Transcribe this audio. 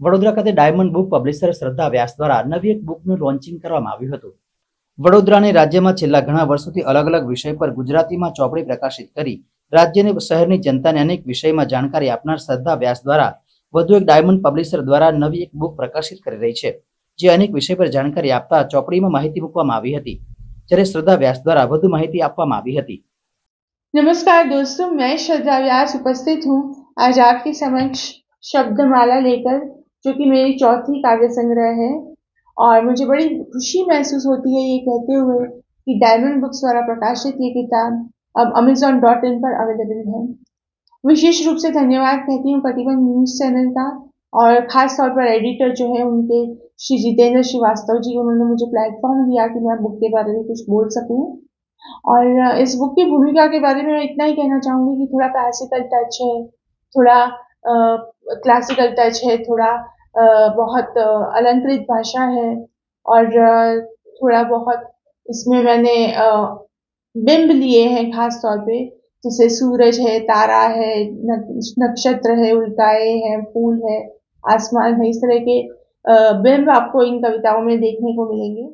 વડોદરા ખાતે diamond book publisher શ્રદ્ધા વ્યાસ દ્વારા નવી એક બુકનું લોન્ચિંગ કરવામાં આવ્યું હતું. વડોદરાને રાજ્યમાં છેલ્લા ઘણા વર્ષોથી અલગ અલગ વિષય પર ગુજરાતીમાં ચોપડી પ્રકાશિત કરી રાજ્યને શહેરની જનતાને અનેક વિષયમાં જાણકારી આપનાર શ્રદ્ધા વ્યાસ દ્વારા વધુ એક ડાયમંડ પબ્લિશર દ્વારા નવી એક બુક પ્રકાશિત કરી રહી છે, જે અનેક વિષય પર જાણકારી આપતા ચોપડીમાં માહિતી મૂકવામાં આવી હતી, જ્યારે શ્રદ્ધા વ્યાસ દ્વારા વધુ માહિતી આપવામાં આવી હતી. નમસ્કાર દોસ્તો, મેં શ્રદ્ધા વ્યાસ ઉપસ્થિત હું. આજ આપકી સમક્ષ શબ્દમાલા લેકર जो कि मेरी चौथी काव्य संग्रह है। और मुझे बड़ी खुशी महसूस होती है ये कहते हुए कि डायमंड बुक्स द्वारा प्रकाशित ये किताब अब अमेजोन डॉट इन पर अवेलेबल है। विशेष रूप से धन्यवाद कहती हूँ प्रतिबंध न्यूज़ चैनल का और खास तौर पर एडिटर जो है उनके श्री जितेंद्र श्रीवास्तव जी, उन्होंने मुझे प्लेटफॉर्म दिया कि मैं बुक के बारे में कुछ बोल सकूँ। और इस बुक की भूमिका के बारे में मैं इतना ही कहना चाहूँगी कि थोड़ा क्लासिकल टच है, थोड़ा क्लासिकल टच है, थोड़ा बहुत अलंकृत भाषा है और थोड़ा बहुत इसमें मैंने बिंब लिए हैं खास तौर पे, जैसे सूरज है, तारा है नक्षत्र है, उल्काएँ हैं, फूल है, आसमान है, इस तरह के बिंब आपको इन कविताओं में देखने को मिलेंगे।